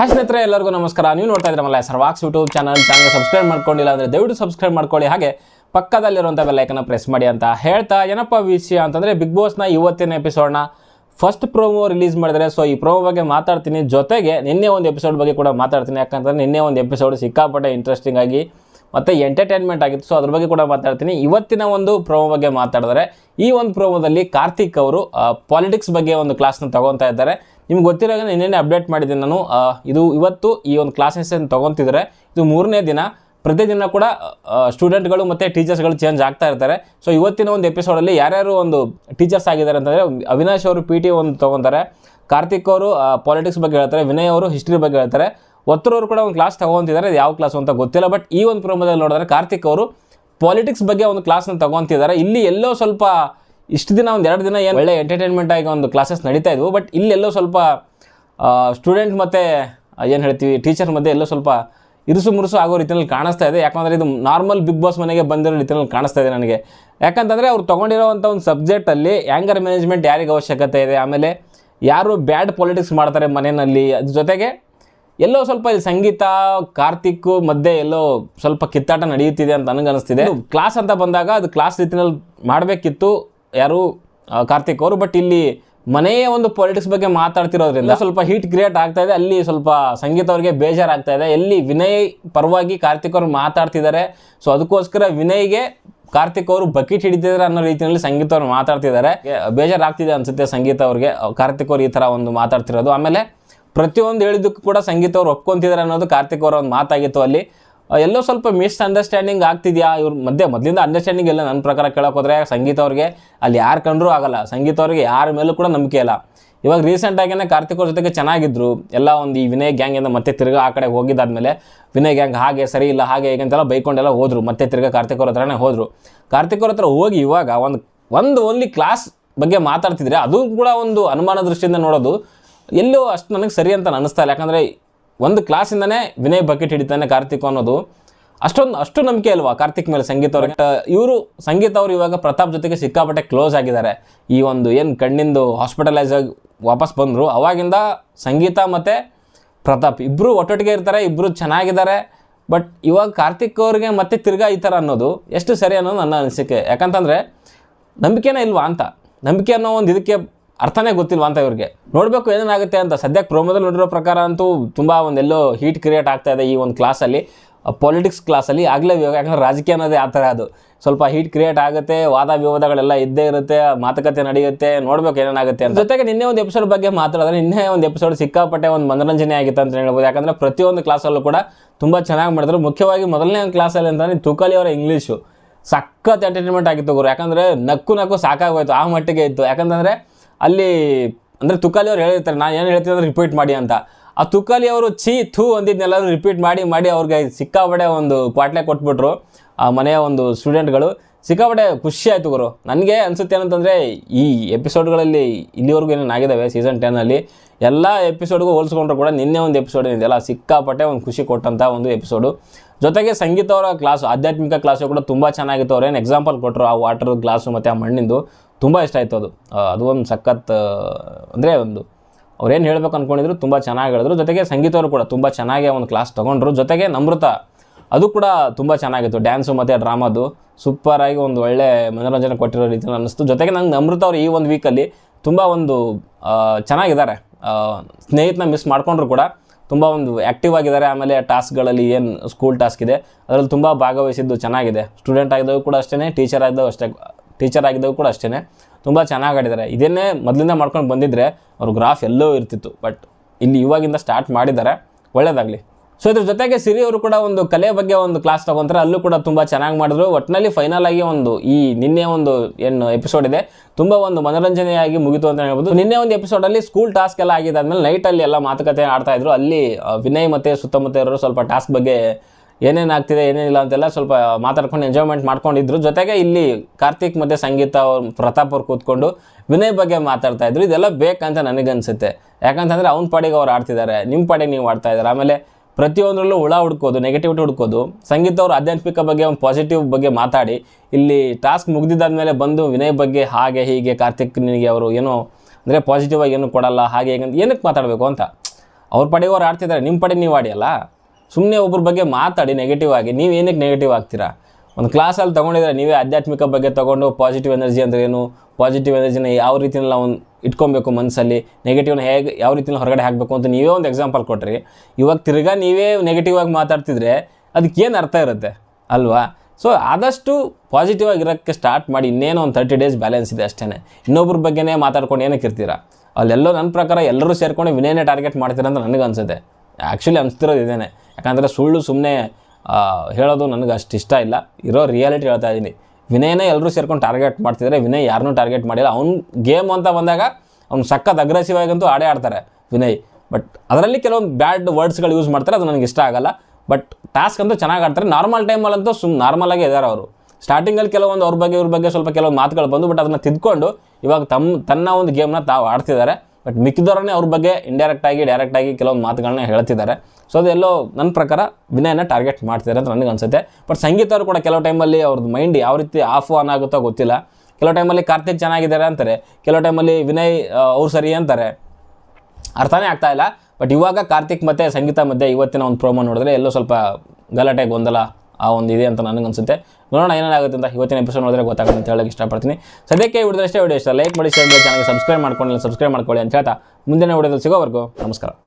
Hi ಸ್ನೇಹಿತರೆ, ಎಲ್ಲರಿಗೂ ನಮಸ್ಕಾರ. ನೀವು ನೋಡ್ತಾ ಮಲ್ಲೆ ಸರ್ವಾಕ್ಸ್ ಯೂಟ್ಯೂಬ್ ಚಾನಲ್ ಚಾನಲ್ ಸಬ್ಸ್ಕ್ರೈಬ್ ಮಾಡ್ಕೊಂಡಿಲ್ಲ ಅಂದರೆ ದಯವಿಟ್ಟು ಸಬ್ಸ್ಕ್ರೈಬ್ ಮಾಡ್ಕೊಳ್ಳಿ. ಹಾಗೆ ಪಕ್ಕದಲ್ಲಿರುವಂಥ ಬೆಲ್ಲೈಕನ್ನು ಪ್ರೆಸ್ ಮಾಡಿ ಅಂತ ಹೇಳ್ತಾ ಏನಪ್ಪ ವಿಷಯ ಅಂತಂದರೆ ಬಿಗ್ ಬಾಸ್ನ ಇವತ್ತಿನ ಎಪಿಸೋಡ್ನ ಫಸ್ಟ್ ಪ್ರೋಮೋ ರಿಲೀಸ್ ಮಾಡಿದರೆ ಸೊ ಈ ಪ್ರೋಮೋ ಬಗ್ಗೆ ಮಾತಾಡ್ತೀನಿ. ಜೊತೆಗೆ ನಿನ್ನೆ ಒಂದು ಎಪಿಸೋಡ್ ಬಗ್ಗೆ ಕೂಡ ಮಾತಾಡ್ತೀನಿ. ಯಾಕಂತಂದ್ರೆ ನಿನ್ನೆ ಒಂದು ಎಪಿಸೋಡ್ ಸಿಕ್ಕಾಪಟ್ಟೆ ಇಂಟ್ರೆಸ್ಟಿಂಗ್ ಆಗಿ ಮತ್ತು ಎಂಟರ್ಟೈನ್ಮೆಂಟ್ ಆಗಿತ್ತು. ಸೊ ಅದ್ರ ಬಗ್ಗೆ ಕೂಡ ಮಾತಾಡ್ತೀನಿ. ಇವತ್ತಿನ ಒಂದು ಪ್ರೋಮೋ ಬಗ್ಗೆ ಮಾತಾಡಿದ್ರೆ ಈ ಒಂದು ಪ್ರೋಮೋದಲ್ಲಿ ಕಾರ್ತಿಕ್ ಅವರು ಪಾಲಿಟಿಕ್ಸ್ ಬಗ್ಗೆ ಒಂದು ಕ್ಲಾಸ್ನ ತಗೊತಾ ಇದ್ದಾರೆ. ನಿಮ್ಗೆ ಗೊತ್ತಿರೋ ನಿನ್ನೆ ಅಪ್ಡೇಟ್ ಮಾಡಿದ್ದೀನಿ ನಾನು. ಇದು ಇವತ್ತು ಈ ಒಂದು ಕ್ಲಾಸಸ್ ತೊಗೊತಿದ್ದಾರೆ ಇದು ಮೂರನೇ ದಿನ. ಪ್ರತಿದಿನ ಕೂಡ ಸ್ಟೂಡೆಂಟ್ಗಳು ಮತ್ತು ಟೀಚರ್ಸ್ಗಳು ಚೇಂಜ್ ಆಗ್ತಾ ಇರ್ತಾರೆ. ಸೊ ಇವತ್ತಿನ ಒಂದು ಎಪಿಸೋಡಲ್ಲಿ ಯಾರ್ಯಾರು ಒಂದು ಟೀಚರ್ಸ್ ಆಗಿದ್ದಾರೆ ಅಂತಂದರೆ, ಅವಿನಾಶ್ ಅವರು ಪಿ ಟಿ ಒಂದು ತೊಗೊತಾರೆ. ಕಾರ್ತಿಕ್ ಅವರು ಪಾಲಿಟಿಕ್ಸ್ ಬಗ್ಗೆ ಹೇಳ್ತಾರೆ. ವಿನಯ್ ಅವರು ಹಿಸ್ಟ್ರಿ ಬಗ್ಗೆ ಹೇಳ್ತಾರೆ. ಒತ್ತರವರು ಕೂಡ ಒಂದು ಕ್ಲಾಸ್ ತೊಗೊತಿದ್ದಾರೆ ಅದು ಯಾವ ಕ್ಲಾಸ್ ಅಂತ ಗೊತ್ತಿಲ್ಲ ಬಟ್ ಈ ಒಂದು ಪ್ರೋಮೋದಲ್ಲಿ ನೋಡಿದ್ರೆ ಕಾರ್ತಿಕ್ ಅವರು ಪಾಲಿಟಿಕ್ಸ್ ಬಗ್ಗೆ ಒಂದು ಕ್ಲಾಸ್ನ ತೊಗೊತಿದ್ದಾರೆ ಇಲ್ಲಿ ಎಲ್ಲೋ ಸ್ವಲ್ಪ ಇಷ್ಟು ದಿನ, ಒಂದು ಎರಡು ದಿನ ಏನು ಒಳ್ಳೆ ಎಂಟರ್ಟೈನ್ಮೆಂಟ್ ಆಗಿ ಒಂದು ಕ್ಲಾಸಸ್ ನಡೀತಾ ಇದ್ವು. ಬಟ್ ಇಲ್ಲೆಲ್ಲೋ ಸ್ವಲ್ಪ ಸ್ಟೂಡೆಂಟ್ ಮತ್ತು ಏನು ಹೇಳ್ತೀವಿ ಟೀಚರ್ ಮಧ್ಯೆ ಎಲ್ಲೋ ಸ್ವಲ್ಪ ಇರುಸು ಮುರುಸು ಆಗೋ ರೀತಿಯಲ್ಲಿ ಕಾಣಿಸ್ತಾ ಇದೆ. ಯಾಕಂದರೆ ಇದು ನಾರ್ಮಲ್ ಬಿಗ್ ಬಾಸ್ ಮನೆಗೆ ಬಂದಿರೋ ರೀತಿಯಲ್ಲಿ ಕಾಣಿಸ್ತಾ ಇದೆ ನನಗೆ. ಯಾಕಂತಂದರೆ ಅವ್ರು ತೊಗೊಂಡಿರೋವಂಥ ಒಂದು ಸಬ್ಜೆಕ್ಟಲ್ಲಿ ಆ್ಯಂಗರ್ ಮ್ಯಾನೇಜ್ಮೆಂಟ್ ಯಾರಿಗೆ ಅವಶ್ಯಕತೆ ಇದೆ? ಆಮೇಲೆ ಯಾರು ಬ್ಯಾಡ್ ಪಾಲಿಟಿಕ್ಸ್ ಮಾಡ್ತಾರೆ ಮನೆಯಲ್ಲಿ? ಅದ್ರ ಜೊತೆಗೆ ಎಲ್ಲೋ ಸ್ವಲ್ಪ ಸಂಗೀತ, ಕಾರ್ತಿಕ್ ಮಧ್ಯೆ ಎಲ್ಲೋ ಸ್ವಲ್ಪ ಕಿತ್ತಾಟ ನಡೆಯುತ್ತಿದೆ ಅಂತ ನನಗನ್ನಿಸ್ತಿದೆ. ಕ್ಲಾಸ್ ಅಂತ ಬಂದಾಗ ಅದು ಕ್ಲಾಸ್ ರೀತಿಯಲ್ಲಿ ಮಾಡಬೇಕಿತ್ತು. ಯಾರು ಕಾರ್ತಿಕ್ ಅವರು ಬಟ್ ಇಲ್ಲಿ ಮನೆಯ ಒಂದು ಪೊಲಿಟಿಕ್ಸ್ ಬಗ್ಗೆ ಮಾತಾಡ್ತಿರೋದ್ರಿಂದ ಸ್ವಲ್ಪ ಹೀಟ್ ಕ್ರಿಯೇಟ್ ಆಗ್ತಾ ಇದೆ. ಅಲ್ಲಿ ಸ್ವಲ್ಪ ಸಂಗೀತ ಅವ್ರಿಗೆ ಬೇಜಾರಾಗ್ತಾ ಇದೆ. ಎಲ್ಲಿ ವಿನಯ್ ಪರವಾಗಿ ಕಾರ್ತಿಕ್ ಅವರು ಮಾತಾಡ್ತಿದ್ದಾರೆ ಸೊ ಅದಕ್ಕೋಸ್ಕರ ವಿನಯ್ಗೆ ಕಾರ್ತಿಕ್ ಅವರು ಬಕೆಟ್ ಹಿಡಿತಿದ್ದಾರೆ ಅನ್ನೋ ರೀತಿಯಲ್ಲಿ ಸಂಗೀತ ಅವರು ಮಾತಾಡ್ತಿದ್ದಾರೆ. ಬೇಜಾರಾಗ್ತಿದೆ ಅನ್ಸುತ್ತೆ ಸಂಗೀತ ಅವ್ರಿಗೆ. ಕಾರ್ತಿಕ್ ಅವರು ಈ ಥರ ಒಂದು ಮಾತಾಡ್ತಿರೋದು. ಆಮೇಲೆ ಪ್ರತಿಯೊಂದು ಹೇಳಿದ್ದಕ್ಕೂ ಕೂಡ ಸಂಗೀತ ಅವ್ರು ಒಪ್ಕೊಂತಿದ್ದಾರೆ ಅನ್ನೋದು ಕಾರ್ತಿಕ್ ಅವರ ಒಂದು ಮಾತಾಗಿತ್ತು ಅಲ್ಲಿ. ಎಲ್ಲೋ ಸ್ವಲ್ಪ ಮಿಸ್ ಅಂಡರ್ಸ್ಟ್ಯಾಂಡಿಂಗ್ ಆಗ್ತಿದೆಯಾ? ಇವ್ರ ಮಧ್ಯೆ ಮೊದಲಿಂದ ಅಂಡರ್ಸ್ಟ್ಯಾಂಡಿಂಗ್ ಇಲ್ಲ. ನನ್ನ ಪ್ರಕಾರ ಕೇಳೋಕೆ ಹೋದ್ರೆ ಸಂಗೀತ ಅವ್ರಿಗೆ ಅಲ್ಲಿ ಯಾರು ಕಂಡ್ರೂ ಆಗಲ್ಲ. ಸಂಗೀತ ಅವ್ರಿಗೆ ಯಾರ ಮೇಲೂ ಕೂಡ ನಂಬಿಕೆ ಇಲ್ಲ. ಇವಾಗ ರೀಸೆಂಟಾಗಿನೇ ಕಾರ್ತಿಕ್ ಅವ್ರ ಜೊತೆಗೆ ಚೆನ್ನಾಗಿದ್ರು. ಎಲ್ಲ ಒಂದು ಈ ವಿನಯ್ ಗ್ಯಾಂಗಿಂದ ಮತ್ತೆ ತಿರ್ಗಾ ಆ ಕಡೆ ಹೋಗಿದ್ದಾದ್ಮೇಲೆ ವಿನಯ್ ಗ್ಯಾಂಗ್ ಹಾಗೆ ಸರಿ ಇಲ್ಲ, ಹಾಗೆ ಹೀಗೆ ಅಂತೆಲ್ಲ ಬೈಕೊಂಡೆಲ್ಲ ಹೋದರು. ಮತ್ತೆ ತಿರ್ಗಾ ಕಾರ್ತಿಕ್ ಅವ್ರ ಹತ್ರನೇ ಹೋದರು. ಕಾರ್ತಿಕ್ ಅವ್ರ ಹತ್ರ ಹೋಗಿ ಇವಾಗ ಒಂದು ಒಂದು ಓನ್ಲಿ ಕ್ಲಾಸ್ ಬಗ್ಗೆ ಮಾತಾಡ್ತಿದ್ರೆ ಅದು ಕೂಡ ಒಂದು ಅನುಮಾನ ದೃಷ್ಟಿಯಿಂದ ನೋಡೋದು ಎಲ್ಲೂ ಅಷ್ಟು ನನಗೆ ಸರಿ ಅಂತ ಅನ್ನಿಸ್ತಾ ಇಲ್ಲ. ಯಾಕಂದರೆ ಒಂದು ಕ್ಲಾಸಿಂದನೇ ವಿನಯ್ ಬಕೆಟ್ ಹಿಡಿತಾನೆ ಕಾರ್ತಿಕ್ ಅನ್ನೋದು ಅಷ್ಟೊಂದು ಅಷ್ಟು ನಂಬಿಕೆ ಅಲ್ವಾ ಕಾರ್ತಿಕ್ ಮೇಲೆ ಸಂಗೀತ ಅವ್ರಿಗೆ? ಇವರು ಸಂಗೀತ ಅವರು ಇವಾಗ ಪ್ರತಾಪ್ ಜೊತೆಗೆ ಸಿಕ್ಕಾಪಟ್ಟೆ ಕ್ಲೋಸ್ ಆಗಿದ್ದಾರೆ. ಈ ಒಂದು ಏನು ಕಣ್ಣಿಂದು ಹಾಸ್ಪಿಟಲೈಸ್ ಆಗಿ ವಾಪಸ್ ಬಂದರು, ಅವಾಗಿಂದ ಸಂಗೀತ ಮತ್ತು ಪ್ರತಾಪ್ ಇಬ್ಬರು ಒಟ್ಟೊಟ್ಟಿಗೆ ಇರ್ತಾರೆ ಇಬ್ಬರು ಚೆನ್ನಾಗಿದ್ದಾರೆ. ಬಟ್ ಇವಾಗ ಕಾರ್ತಿಕ್ ಅವ್ರಿಗೆ ಮತ್ತೆ ತಿರ್ಗಾ ಈ ಥರ ಅನ್ನೋದು ಎಷ್ಟು ಸರಿ ಅನ್ನೋದು ನನ್ನ ಅನಿಸಿಕೆ. ಯಾಕಂತಂದರೆ ನಂಬಿಕೆನೇ ಇಲ್ವಾ ಅಂತ? ನಂಬಿಕೆ ಅನ್ನೋ ಒಂದು ಇದಕ್ಕೆ ಅರ್ಥನೇ ಗೊತ್ತಿಲ್ವಾ ಅಂತ ಇವ್ರಿಗೆ. ನೋಡಬೇಕು ಏನೇನಾಗುತ್ತೆ ಅಂತ. ಸದ್ಯಕ್ಕೆ ಪ್ರೋಮೋದಲ್ಲಿ ನೋಡಿರೋ ಪ್ರಕಾರ ಅಂತೂ ತುಂಬ ಒಂದೆಲ್ಲೋ ಹೀಟ್ ಕ್ರಿಯೇಟ್ ಆಗ್ತಾ ಇದೆ ಈ ಒಂದು ಕ್ಲಾಸಲ್ಲಿ ಪಾಲಿಟಿಕ್ಸ್ ಕ್ಲಾಸಲ್ಲಿ ಆಗಲೇ ಯಾಕಂದರೆ ರಾಜಕೀಯ ಅನ್ನೋದೇ ಆ ಥರ ಅದು. ಸ್ವಲ್ಪ ಹೀಟ್ ಕ್ರಿಯೇಟ್ ಆಗುತ್ತೆ, ವಾದ ವಿವಾದಗಳೆಲ್ಲ ಇದ್ದೇ ಇರುತ್ತೆ, ಮಾತುಕತೆ ನಡೆಯುತ್ತೆ, ನೋಡ್ಬೇಕು ಏನೇನಾಗುತ್ತೆ ಅಂತ. ಜೊತೆಗೆ ನಿನ್ನೆ ಒಂದು ಎಪಿಸೋಡ್ ಬಗ್ಗೆ ಮಾತಾಡಿದ್ರೆ ನಿನ್ನೆ ಒಂದು ಎಪಿಸೋಡ್ ಸಿಕ್ಕಾಪಟ್ಟೆ ಒಂದು ಮನರಂಜನೆ ಆಗಿತ್ತು ಅಂತ ಹೇಳ್ಬೋದು. ಯಾಕಂದರೆ ಪ್ರತಿಯೊಂದು ಕ್ಲಾಸಲ್ಲೂ ಕೂಡ ತುಂಬ ಚೆನ್ನಾಗಿ ಮಾಡಿದ್ರು. ಮುಖ್ಯವಾಗಿ ಮೊದಲನೇ ಕ್ಲಾಸಲ್ಲಿ ಅಂತಂದರೆ ತುಕಾಲಿ ಅವರ ಇಂಗ್ಲೀಷು ಸಖತ್ ಎಂಟರ್ಟೈನ್ಮೆಂಟ್ ಆಗಿತ್ತು ಗುರು. ಯಾಕಂದರೆ ನಕ್ಕು ನಕ್ಕು ಸಾಕಾಗೋಯ್ತು. ಆ ಮಟ್ಟಿಗೆ ಇತ್ತು. ಯಾಕಂತಂದರೆ ಅಲ್ಲಿ ಅಂದರೆ ತುಕಾಲಿ ಅವ್ರು ಹೇಳಿರ್ತಾರೆ ನಾನು ಏನು ಹೇಳ್ತೀನಿ ಅಂದ್ರೆ ರಿಪೀಟ್ ಮಾಡಿ ಅಂತ. ಆ ತುಕಾಲಿ ಅವರು ಛೀ, ಥೂ ಅಂದಿದ್ನೆಲ್ಲರೂ ರಿಪೀಟ್ ಮಾಡಿ ಮಾಡಿ ಅವ್ರಿಗೆ ಸಿಕ್ಕಾಪಡೆ ಒಂದು ಪಾಟ್ಲೆ ಕೊಟ್ಬಿಟ್ರು ಆ ಮನೆಯ ಒಂದು ಸ್ಟೂಡೆಂಟ್ಗಳು ಸಿಕ್ಕಾಪಟ್ಟೆ ಖುಷಿ ಆಯಿತು ಗುರು. ನನಗೆ ಅನಿಸುತ್ತೆ ಏನಂತಂದರೆ, ಈ ಎಪಿಸೋಡ್ಗಳಲ್ಲಿ ಇಲ್ಲಿವರೆಗೂ ಏನೇನು ಆಗಿದ್ದಾವೆ ಸೀಸನ್ ಟೆನ್ನಲ್ಲಿ ಎಲ್ಲ ಎಪಿಸೋಡ್ಗೂ ಹೋಲಿಸ್ಕೊಂಡ್ರು ಕೂಡ ನಿನ್ನೆ ಒಂದು ಎಪಿಸೋಡ್ ಏನಿದೆಯಲ್ಲ ಸಿಕ್ಕಾಪಟ್ಟೆ ಒಂದು ಖುಷಿ ಕೊಟ್ಟಂಥ ಒಂದು ಎಪಿಸೋಡು ಜೊತೆಗೆ ಸಂಗೀತ ಅವರ ಕ್ಲಾಸು ಆಧ್ಯಾತ್ಮಿಕ ಕ್ಲಾಸು ಕೂಡ ತುಂಬ ಚೆನ್ನಾಗಿತ್ತು. ಅವ್ರೇನು ಎಕ್ಸಾಂಪಲ್ ಕೊಟ್ಟರು ಆ ವಾಟರ್ ಗ್ಲಾಸು ಮತ್ತು ಆ ಮಣ್ಣಿಂದು. ತುಂಬ ಇಷ್ಟ ಆಯಿತು ಅದು. ಅದು ಒಂದು ಸಖತ್ ಅಂದರೆ ಒಂದು ಅವ್ರೇನು ಹೇಳ್ಬೇಕು ಅಂದ್ಕೊಂಡಿದ್ರು ತುಂಬ ಚೆನ್ನಾಗಿ ಹೇಳಿದ್ರು. ಜೊತೆಗೆ ಸಂಗೀತವರು ಕೂಡ ತುಂಬ ಚೆನ್ನಾಗಿ ಒಂದು ಕ್ಲಾಸ್ ತೊಗೊಂಡ್ರು. ಜೊತೆಗೆ ನಮೃತ, ಅದು ಕೂಡ ತುಂಬ ಚೆನ್ನಾಗಿತ್ತು. ಡ್ಯಾನ್ಸು ಮತ್ತು ಡ್ರಾಮಾದು ಸೂಪರಾಗಿ ಒಂದು ಒಳ್ಳೆ ಮನೋರಂಜನೆ ಕೊಟ್ಟಿರೋ ರೀತಿ ಅನ್ನಿಸ್ತು. ಜೊತೆಗೆ ನಂಗೆ ನಮೃತ ಅವರು ಈ ಒಂದು ವೀಕಲ್ಲಿ ತುಂಬ ಒಂದು ಚೆನ್ನಾಗಿದ್ದಾರೆ. ಸ್ನೇಹಿತನ ಮಿಸ್ ಮಾಡಿಕೊಂಡ್ರು ಕೂಡ. ತುಂಬ ಒಂದು ಆ್ಯಕ್ಟಿವ್ ಆಗಿದ್ದಾರೆ. ಆಮೇಲೆ ಟಾಸ್ಕ್ಗಳಲ್ಲಿ ಏನು ಸ್ಕೂಲ್ ಟಾಸ್ಕ್ ಇದೆ, ಅದರಲ್ಲಿ ತುಂಬ ಭಾಗವಹಿಸಿದ್ದು ಚೆನ್ನಾಗಿದೆ. ಸ್ಟೂಡೆಂಟ್ ಆಗಿದ್ದವು ಕೂಡ ಅಷ್ಟೇ ಟೀಚರ್ ಆಗಿದ್ದವು ಅಷ್ಟೇ. ಟೀಚರ್ ಆಗಿದ್ದವು ಕೂಡ ಅಷ್ಟೇ ತುಂಬ ಚೆನ್ನಾಗಿ ಆಡಿದ್ದಾರೆ. ಇದನ್ನೇ ಮೊದಲಿಂದ ಮಾಡ್ಕೊಂಡು ಬಂದಿದ್ದರೆ ಅವ್ರ ಗ್ರಾಫ್ ಎಲ್ಲೋ ಇರ್ತಿತ್ತು ಬಟ್ ಇಲ್ಲಿ ಇವಾಗಿಂದ ಸ್ಟಾರ್ಟ್ ಮಾಡಿದ್ದಾರೆ. ಒಳ್ಳೇದಾಗಲಿ. ಸೊ ಇದ್ರ ಜೊತೆಗೆ ಸಿರಿ ಅವರು ಕೂಡ ಒಂದು ಕಲೆ ಬಗ್ಗೆ ಒಂದು ಕ್ಲಾಸ್ ತಗೊಂತಾರೆ ಅಲ್ಲೂ ಕೂಡ ತುಂಬ ಚೆನ್ನಾಗಿ ಮಾಡಿದ್ರು. ಒಟ್ಟಿನಲ್ಲಿ ಫೈನಲ್ ಆಗಿ ಒಂದು ಈ ನಿನ್ನೆ ಒಂದು ಏನು ಎಪಿಸೋಡ್ ಇದೆ, ತುಂಬ ಒಂದು ಮನೋರಂಜನೆಯಾಗಿ ಮುಗಿತು ಅಂತ ಹೇಳ್ಬೋದು. ನಿನ್ನೆ ಒಂದು ಎಪಿಸೋಡಲ್ಲಿ ಸ್ಕೂಲ್ ಟಾಸ್ಕ್ ಎಲ್ಲ ಆಗಿದ್ದಾದ್ಮೇಲೆ ನೈಟಲ್ಲಿ ಎಲ್ಲ ಮಾತುಕತೆ ಆಡ್ತಾ ಇದ್ರು. ಅಲ್ಲಿ ವಿನಯ್ ಮತ್ತು ಸುತ್ತಮುತ್ತ ಇರೋರು ಸ್ವಲ್ಪ ಟಾಸ್ಕ್ ಬಗ್ಗೆ ಏನೇನು ಆಗ್ತಿದೆ ಏನೇನಿಲ್ಲ ಅಂತೆಲ್ಲ ಸ್ವಲ್ಪ ಮಾತಾಡ್ಕೊಂಡು ಎಂಜಾಯ್ಮೆಂಟ್ ಮಾಡ್ಕೊಂಡಿದ್ರು. ಜೊತೆಗೆ ಇಲ್ಲಿ ಕಾರ್ತಿಕ್ ಮತ್ತು ಸಂಗೀತ ಅವ್ರು ಪ್ರತಾಪ್ ಅವ್ರು ಕೂತ್ಕೊಂಡು ವಿನಯ್ ಬಗ್ಗೆ ಮಾತಾಡ್ತಾ ಇದ್ರು. ಇದೆಲ್ಲ ಬೇಕಂತ ನನಗನ್ಸುತ್ತೆ. ಯಾಕಂತಂದರೆ ಅವ್ನ ಪಾಡಿಗೆ ಅವ್ರು ಆಡ್ತಿದ್ದಾರೆ ನಿಮ್ಮ ಪಾಡಿಗೆ ನೀವು ಆಡ್ತಾ ಇದ್ದಾರೆ ಆಮೇಲೆ ಪ್ರತಿಯೊಂದರಲ್ಲೂ ಹುಳ ಹುಡ್ಕೋದು ನೆಗೆಟಿವಿಟಿ ಹುಡ್ಕೋದು. ಸಂಗೀತ ಅವರು ಆಧ್ಯಾತ್ಮಿಕ ಬಗ್ಗೆ ಒಂದು ಪಾಸಿಟಿವ್ ಬಗ್ಗೆ ಮಾತಾಡಿ, ಇಲ್ಲಿ ಟಾಸ್ಕ್ ಮುಗ್ದಿದ್ದಾದ್ಮೇಲೆ ಬಂದು ವಿನಯ್ ಬಗ್ಗೆ ಹಾಗೆ, ಹೀಗೆ, ಕಾರ್ತಿಕ್ ನಿನಗೆ ಅವರು ಏನೋ ಅಂದರೆ ಪಾಸಿಟಿವ್ ಆಗಿ ಏನು ಕೊಡಲ್ಲ, ಹಾಗೆ, ಹೀಗೆ ಏನಕ್ಕೆ ಮಾತಾಡಬೇಕು ಅಂತ? ಅವ್ರ ಪಡೆಗೆ ಅವ್ರು ಆಡ್ತಿದ್ದಾರೆ ನಿಮ್ಮ ಪಡೆಗೆ ನೀವು ಆಡಿಯಲ್ಲ ಸುಮ್ಮನೆ ಒಬ್ಬರ ಬಗ್ಗೆ ಮಾತಾಡಿ ನೆಗೆಟಿವ್ ಆಗಿ, ನೀವು ಏನಕ್ಕೆ ನೆಗೆಟಿವ್ ಆಗ್ತೀರಾ? ಒಂದು ಕ್ಲಾಸಲ್ಲಿ ತೊಗೊಂಡಿದ್ರೆ ನೀವೇ ಆಧ್ಯಾತ್ಮಿಕ ಬಗ್ಗೆ ತೊಗೊಂಡು ಪಾಸಿಟಿವ್ ಎನರ್ಜಿ ಅಂದರೆ ಏನು? ಪಾಸಿಟಿವ್ ಎನರ್ಜಿನ ಯಾವ ರೀತಿಯಲ್ಲಿ ನಾವು ಇಟ್ಕೊಬೇಕು ಮನಸ್ಸಲ್ಲಿ ನೆಗೆಟಿವ್ನ ಹೇಗೆ, ಯಾವ ರೀತಿಯಲ್ಲಿ ಹೊರಗಡೆ ಹಾಕಬೇಕು ಅಂತ ನೀವೇ ಒಂದು ಎಕ್ಸಾಂಪಲ್ ಕೊಟ್ರಿ. ಇವಾಗ ತಿರ್ಗಾ ನೀವೇ ನೆಗೆಟಿವ್ ಆಗಿ ಮಾತಾಡ್ತಿದ್ರೆ ಏನು ಅರ್ಥ ಇರುತ್ತೆ? ಅಲ್ವಾ? ಸೊ ಆದಷ್ಟು ಪಾಸಿಟಿವ್ ಆಗಿರೋಕ್ಕೆ ಸ್ಟಾರ್ಟ್ ಮಾಡಿ, ಇನ್ನೇನೋ ಒಂದು ತರ್ಟಿ ಡೇಸ್ ಬ್ಯಾಲೆನ್ಸ್ ಇದೆ ಅಷ್ಟೇ ಇನ್ನೊಬ್ರ ಬಗ್ಗೆನೇ ಮಾತಾಡ್ಕೊಂಡು ಏನಕ್ಕೆ ಇರ್ತೀರಾ? ಅಲ್ಲೆಲ್ಲೋ ನನ್ನ ಪ್ರಕಾರ ಎಲ್ಲರೂ ಸೇರ್ಕೊಂಡು ವಿನಯನೇ ಟಾರ್ಗೆಟ್ ಮಾಡ್ತೀರ ಅಂತ ನನಗೆ ಅನ್ಸುತ್ತೆ ಆ್ಯಕ್ಚುಲಿ ಅನಿಸ್ತಿರೋದು ಇದೇನೆ. ಯಾಕಂದರೆ ಸುಳ್ಳು ಸುಮ್ಮನೆ ಹೇಳೋದು ನನಗೆ ಅಷ್ಟು ಇಷ್ಟ ಇಲ್ಲ. ಇರೋ ರಿಯಾಲಿಟಿ ಹೇಳ್ತಾ ಇದ್ದೀನಿ ವಿನಯನೇ ಎಲ್ಲರೂ ಸೇರ್ಕೊಂಡು ಟಾರ್ಗೆಟ್ ಮಾಡ್ತಿದ್ದಾರೆ ವಿನಯ್ ಯಾರನ್ನೂ ಟಾರ್ಗೆಟ್ ಮಾಡಿಲ್ಲ. ಅವ್ನು ಗೇಮ್ ಅಂತ ಬಂದಾಗ ಅವ್ನು ಸಖತ್ ಅಗ್ರೆಸಿವ್ ಆಗಂತೂ ಆಡೇ ಆಡ್ತಾರೆ ವಿನಯ್. ಬಟ್ ಅದರಲ್ಲಿ ಕೆಲವೊಂದು ಬ್ಯಾಡ್ ವರ್ಡ್ಸ್ಗಳು ಯೂಸ್ ಮಾಡ್ತಾರೆ, ಅದು ನನಗೆ ಇಷ್ಟ ಆಗಲ್ಲ. ಬಟ್ ಟಾಸ್ಕ್ ಅಂತೂ ಚೆನ್ನಾಗಿ ಆಡ್ತಾರೆ. ನಾರ್ಮಲ್ ಟೈಮಲ್ಲಂತೂ ಸುಮ್ ನಾರ್ಮಲಾಗೇ ಇದ್ದಾರೆ ಅವರು. ಸ್ಟಾರ್ಟಿಂಗಲ್ಲಿ ಕೆಲವೊಂದು ಅವ್ರ ಬಗ್ಗೆ, ಇವ್ರ ಬಗ್ಗೆ ಸ್ವಲ್ಪ ಕೆಲವೊಂದು ಮಾತುಗಳು ಬಂದು ಬಟ್ ಅದನ್ನು ತಿದ್ಕೊಂಡು ಇವಾಗ ತಮ್ಮ ತನ್ನ ಒಂದು ಗೇಮ್ನ ತಾವು ಆಡ್ತಿದ್ದಾರೆ ಬಟ್ ಮಿಕ್ಕಿದವರನ್ನೇ ಅವ್ರ ಬಗ್ಗೆ ಇಂಡೈರೆಕ್ಟಾಗಿ ಡೈರೆಕ್ಟಾಗಿ ಕೆಲವೊಂದು ಮಾತುಗಳನ್ನ ಹೇಳ್ತಿದ್ದಾರೆ. ಸೊ ಅದೆಲ್ಲೋ ನನ್ನ ಪ್ರಕಾರ ವಿನಯನ ಟಾರ್ಗೆಟ್ ಮಾಡ್ತಿದ್ದಾರೆ ಅಂತ ನನಗೆ ಅನ್ಸುತ್ತೆ. ಬಟ್ ಸಂಗೀತ ಅವರು ಕೂಡ ಕೆಲವು ಟೈಮಲ್ಲಿ ಅವ್ರದ್ದು ಮೈಂಡ್ ಯಾವ ರೀತಿ ಆಫ್ ಆನ್ ಆಗುತ್ತೋ ಗೊತ್ತಿಲ್ಲ. ಕೆಲವು ಟೈಮಲ್ಲಿ ಕಾರ್ತಿಕ್ ಚೆನ್ನಾಗಿದ್ದಾರೆ ಅಂತಾರೆ. ಕೆಲವು ಟೈಮಲ್ಲಿ ವಿನಯ್ ಅವ್ರು ಸರಿ ಅಂತಾರೆ. ಅರ್ಥನೇ ಆಗ್ತಾ ಇಲ್ಲ. ಬಟ್ ಇವಾಗ ಕಾರ್ತಿಕ್ ಮತ್ತು ಸಂಗೀತ ಮಧ್ಯೆ ಇವತ್ತಿನ ಒಂದು ಪ್ರೋಮೋ ನೋಡಿದ್ರೆ ಎಲ್ಲೋ ಸ್ವಲ್ಪ ಗಲಾಟೆ, ಗೊಂದಲ ಆ ಒಂದು ಇದೆ ಅಂತ ನನಗೆ ಅನ್ಸುತ್ತೆ. ನೋಡೋಣ ಏನಾಗುತ್ತೆ ಅಂತ ಇವತ್ತಿನ ಎಪಿಸೋಡ್ ನೋಡಿದ್ರೆ ಗೊತ್ತಾಗುತ್ತೆ ಅಂತ ಹೇಳಕ್ಕೆ ಇಷ್ಟಪಡ್ತೀನಿ. ಸದ್ಯಕ್ಕೆ ವಿಡಿಯೋದಷ್ಟೇ, ವಿಡಿಯೋ ಇಷ್ಟ ಲೈಕ್ ಮಾಡಿ ಶೇರ್ ಮಾಡಿ ಚಾನಲ್ಗೆ ಸಬ್ಸ್ಕ್ರೈಬ್ ಸಬ್ಸ್ಕ್ರೈಬ್ ಮಾಡ್ಕೊಳ್ಳಿ ಅಂತ ಹೇಳ್ತಾ ಮುಂದಿನ ವಿಡಿಯೋದಲ್ಲಿ ಸಿಗೋವರೆಗೂ ನಮಸ್ಕಾರ.